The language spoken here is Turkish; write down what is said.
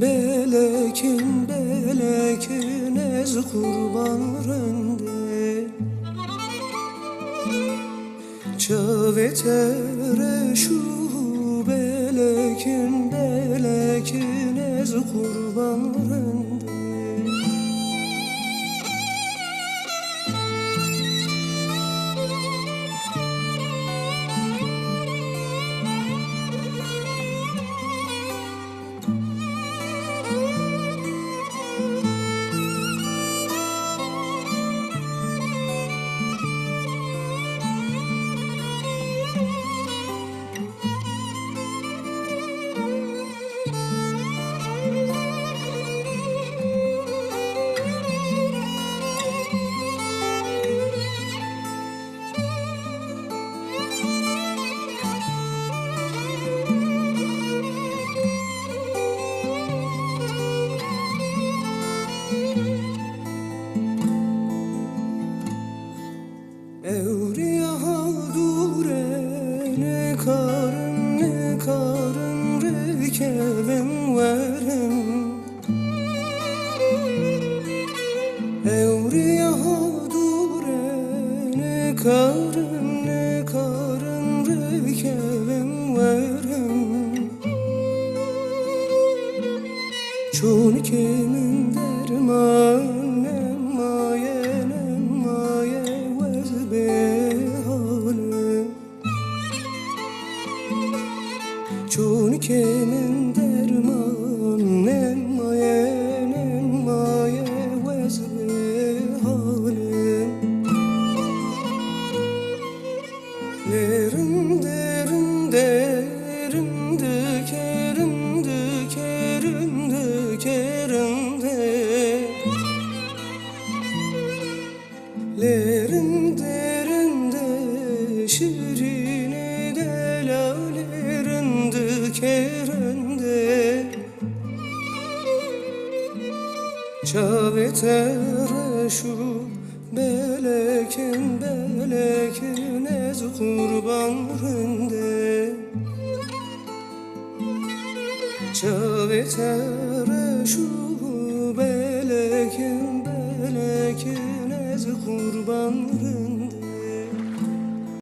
belekin belekin ez kurban rende. Çavetere şu belekin belekin ez kurban rende Evriya dure ne karın ne karın rekebim verim Evriya dure ne karın ne karın rekebim verim Çun kimin derman Çun kimin derman emaye emaye vezbe halim. Derin derin derin dökerim dökerim dökerim de. Lerin derin de lalerin dökerim de Çavetere şu belekin belekin ez kurban rende Çavetere şu belekin belekin ez kurban rende